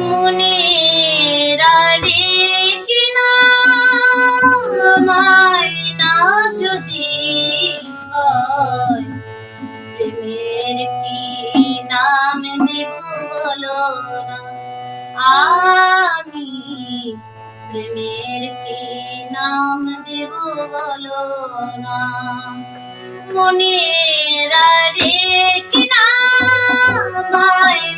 মনের আরে কিনা? মায়না প্রেমের কি নাম দেব বলো আমি প্রেমের কি নাম দেব বলো না? কিনা? মায়না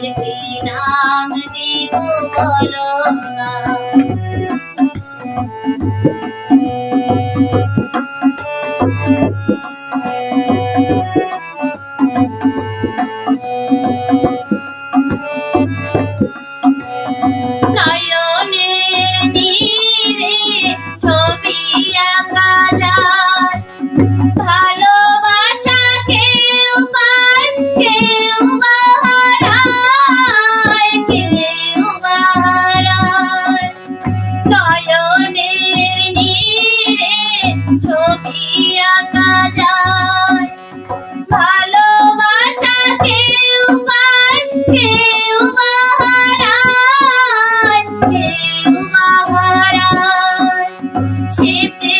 তোমাদের কি নাম দিব বলো না Thank you. Amen.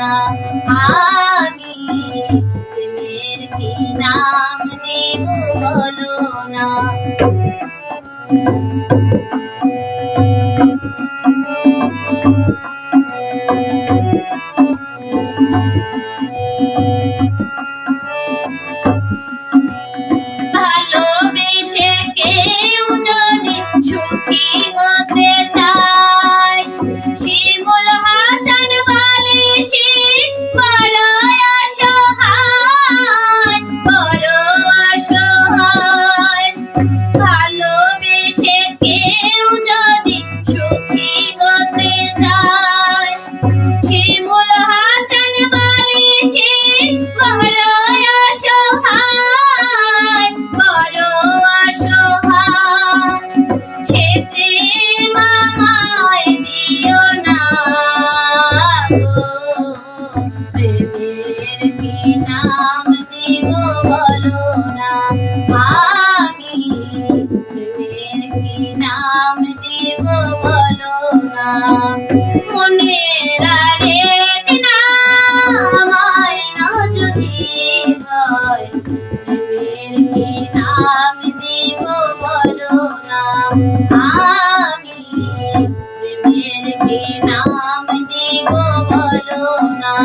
না নাম দেব বলো না।